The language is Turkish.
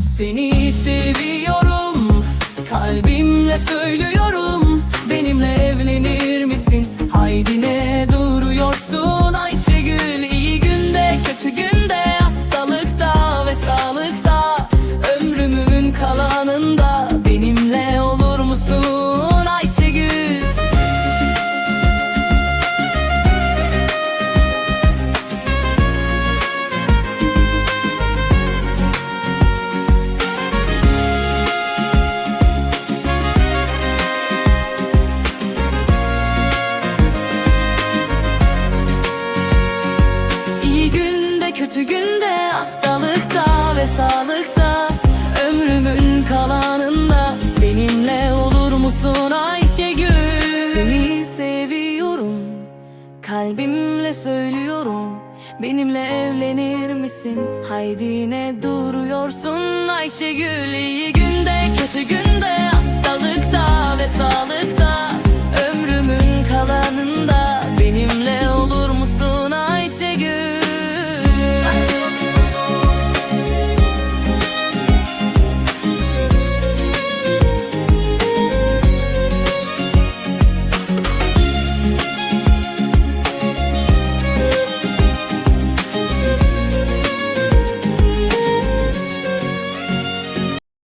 Seni seviyorum Kalbimle söylüyorum. Benimle evlenir misin? Haydi ne duruyorsun? Ayşegül iyi günde kötü günde Hastalıkta ve sağlıkta kötü günde hastalıkta ve sağlıkta ömrümün kalanında benimle olur musun Ayşegül? Seni seviyorum kalbimle söylüyorum benimle evlenir misin? Haydi ne duruyorsun Ayşegül? İyi günde kötü günde